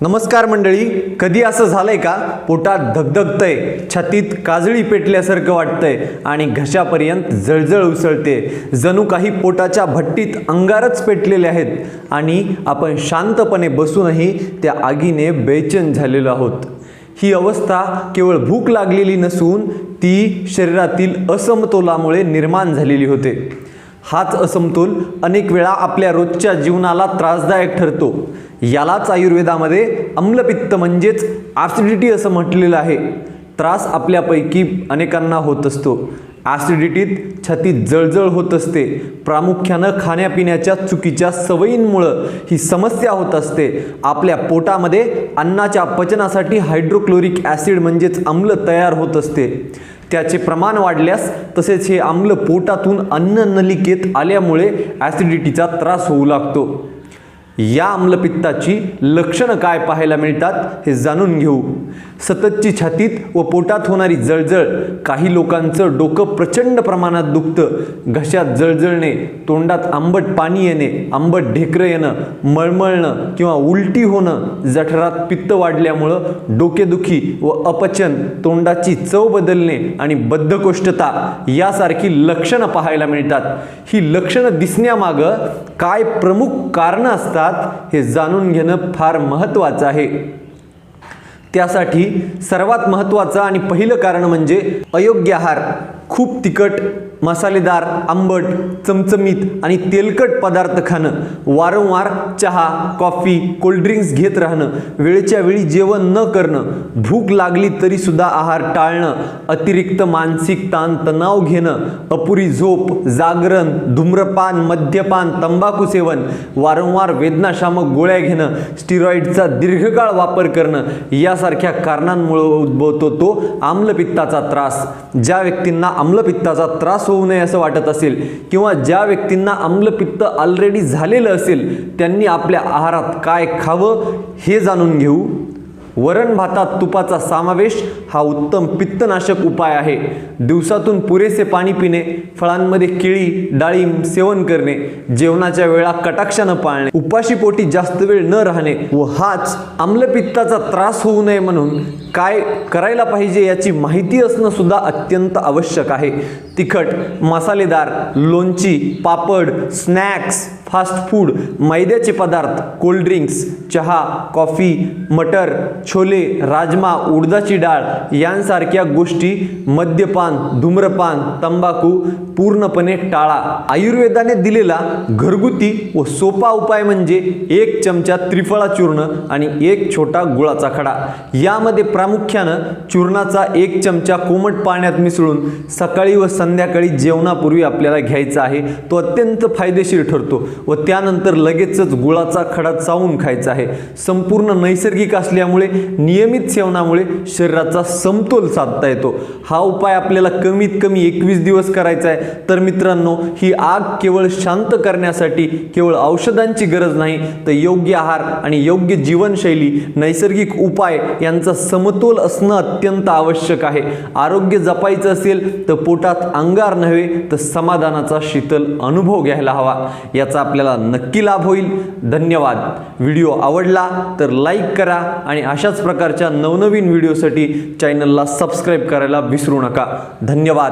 नमस्कार मंडळी कधी असं झालंय का? पोटात धगधगतंय छातीत काजळी पेटल्यासारखं वाटतंय आणि घशापर्यंत जळजळ उसळते. जणू काही पोटाच्या भट्टीत अंगारच पेटलेले आहेत आणि आपण शांतपणे बसूनही त्या आगीने बेचैन झालेलो आहोत. ही अवस्था केवळ भूक लागलेली नसून ती शरीरातील असमतोलामुळे निर्माण झालेली होते. हाच असमतोल अनेक वेळा आपल्या रोजच्या जीवनाला त्रासदायक ठरतो. यालाच आयुर्वेदामध्ये अम्लपित्त म्हणजेच ॲसिडिटी असं म्हटलेलं आहे. त्रास आपल्यापैकी अनेकांना होत असतो. ॲसिडिटीत छातीत जळजळ होत असते. प्रामुख्यानं खाण्यापिण्याच्या चुकीच्या सवयींमुळं ही समस्या होत असते. आपल्या पोटामध्ये अन्नाच्या पचनासाठी हायड्रोक्लोरिक ॲसिड म्हणजेच आम्ल तयार होत असते. त्याचे प्रमाण वाढल्यास तसेच हे आम्ल पोटातून अन्न नलिकेत आल्यामुळे ॲसिडिटीचा त्रास होऊ लागतो. या आम्लपित्ताची लक्षणं काय पाहायला मिळतात हे जाणून घेऊ. सततची छातीत व पोटात होणारी जळजळ काही लोकांचं डोकं प्रचंड प्रमाणात दुखतं. घशात जळजळणे तोंडात आंबट पाणी येणे आंबट ढेकरं येणं मळमळणं किंवा उलटी होणं जठरात पित्त वाढल्यामुळं डोकेदुखी व अपचन तोंडाची चव बदलणे आणि बद्धकोष्ठता यासारखी लक्षणं पाहायला मिळतात. ही लक्षणं दिसण्यामागं काय प्रमुख कारणं असतात हे जाणून घेणं फार महत्त्वाचं आहे. त्यासाठी सर्वात महत्त्वाचं आणि पहिलं कारण म्हणजे अयोग्य आहार. खूप तिखट मसालेदार आंबट चमचमीत आणि तेलकट पदार्थ खाणं. वारंवार चहा कॉफी कोल्ड्रिंक्स घेत राहणं. वेळेच्या वेळी जेवण न करणं. भूक लागली तरीसुद्धा आहार टाळणं. अतिरिक्त मानसिक ताण तणाव घेणं. अपुरी झोप जागरण धूम्रपान मद्यपान तंबाखू सेवन. वारंवार वेदनाशामक गोळ्या घेणं. स्टिरॉईडचा दीर्घकाळ वापर करणं. यासारख्या कारणांमुळे उद्भवतो तो आम्लपित्ताचा त्रास. ज्या व्यक्तींना आम्लपित्ताचा त्रास होऊ नये असं वाटत असेल किंवा ज्या व्यक्तींना आम्लपित्त ऑलरेडी झालेलं असेल त्यांनी आपल्या आहारात काय खावं हे जाणून घेऊ. वरण भातात तुपाचा समावेश हा उत्तम पित्तनाशक उपाय आहे. दिवसातून पुरेसे पाणी पिणे फळांमध्ये केळी डाळिंब सेवन करणे जेवणाच्या वेळा कटाक्षानं पाळणे उपाशीपोटी जास्त वेळ न राहणे व हाच आम्लपित्ताचा त्रास होऊ नये म्हणून काय करायला पाहिजे याची माहिती असणं सुद्धा अत्यंत आवश्यक आहे. तिखट मसालेदार लोणची पापड स्नॅक्स फास्ट फूड मैद्याचे पदार्थ कोल्ड्रिंक्स चहा कॉफी मटर छोले राजमा उडदाची डाळ यांसारख्या गोष्टी मद्यपान धूम्रपान तंबाखू पूर्णपणे टाळा. आयुर्वेदाने दिलेला घरगुती व सोपा उपाय म्हणजे एक चमचा त्रिफळा चूर्ण आणि एक छोटा गुळाचा खडा. यामध्ये प्रामुख्यानं चूर्णाचा एक चमचा कोमट पाण्यात मिसळून सकाळी व संध्याकाळी जेवणापूर्वी आपल्याला घ्यायचा आहे. तो अत्यंत फायदेशीर ठरतो. व त्यानंतर लगेचच गुळाचा खडा चावून खायचा आहे. संपूर्ण नैसर्गिक असल्यामुळे नियमित सेवनामुळे शरीराचा समतोल साधता येतो. हा उपाय आपल्याला कमीत कमी एकवीस दिवस करायचा आहे. तर मित्रांनो ही आग केवळ शांत करण्यासाठी केवळ औषधांची गरज नाही तर योग्य आहार आणि योग्य जीवनशैली नैसर्गिक उपाय यांचा समतोल असणं अत्यंत आवश्यक आहे. आरोग्य जपायचं असेल तर पोटात अंगार नव्हे तर समाधानाचा शीतल अनुभव घ्यायला हवा. याचा आपल्याला नक्की लाभ होईल. धन्यवाद. व्हिडिओ आवडला तर लाईक करा आणि अशाच प्रकारच्या नवनवीन व्हिडिओसाठी चॅनलला सबस्क्राईब करायला विसरू नका. धन्यवाद.